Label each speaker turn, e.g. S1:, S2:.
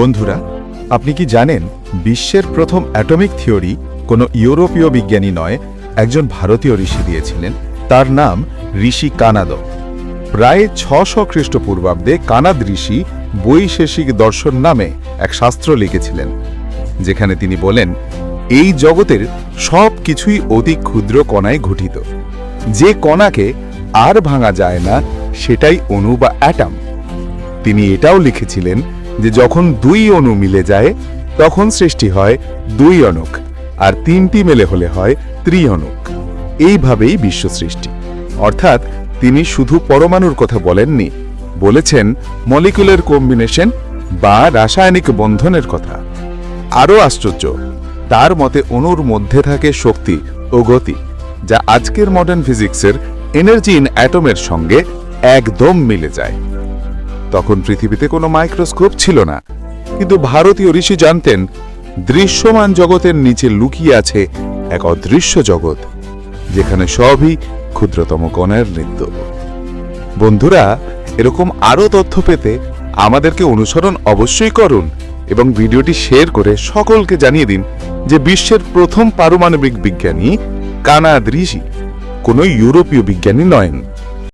S1: বন্ধুরা, আপনি কি জানেন বিশ্বের প্রথম অ্যাটমিক থিওরি কোনো ইউরোপীয় বিজ্ঞানী নয়, একজন ভারতীয় ঋষি দিয়েছিলেন? তার নাম ঋষি কানাদ। প্রায় ছশো খ্রিস্টপূর্বাব্দে কানাদ ঋষি বৈশেষিক দর্শন নামে এক শাস্ত্র লিখেছিলেন, যেখানে তিনি বলেন, এই জগতের সব কিছুই অতি ক্ষুদ্র কণায় ঘটিত যে কণাকে আর ভাঙা যায় না, সেটাই অণু বা অ্যাটাম। তিনি এটাও লিখেছিলেন যে যখন দুই অণু মিলে যায়, তখন সৃষ্টি হয় দুই অণুক, আর তিনটি মেলে হলে হয় ত্রিঅণুক। এইভাবেই বিশ্ব সৃষ্টি। অর্থাৎ তিনি শুধু পরমাণুর কথা বলেননি, বলেছেন মলিকুলার কম্বিনেশন বা রাসায়নিক বন্ধনের কথা। আরও আশ্চর্য, তার মতে অণুর মধ্যে থাকে শক্তি ও গতি, যা আজকের মডার্ন ফিজিক্সের এনার্জি ইন অ্যাটমের সঙ্গে একদম মিলে যায়। তখন পৃথিবীতে কোনো মাইক্রোস্কোপ ছিল না। কিন্তু ভারতীয় ঋষি জানতেন, দৃশ্যমান জগতের নিচে লুকিয়ে আছে এক অদৃশ্য জগৎ, যেখানে সবই ক্ষুদ্রতম কণার নৃত্য। বন্ধুরা, এরকম আরও তথ্য পেতে আমাদেরকে অনুসরণ অবশ্যই করুন এবং ভিডিওটি শেয়ার করে সকলকে জানিয়ে দিন যে বিশ্বের প্রথম পারমাণবিক বিজ্ঞানী কানাদ ঋষি, কোনো ইউরোপীয় বিজ্ঞানী নয়েন।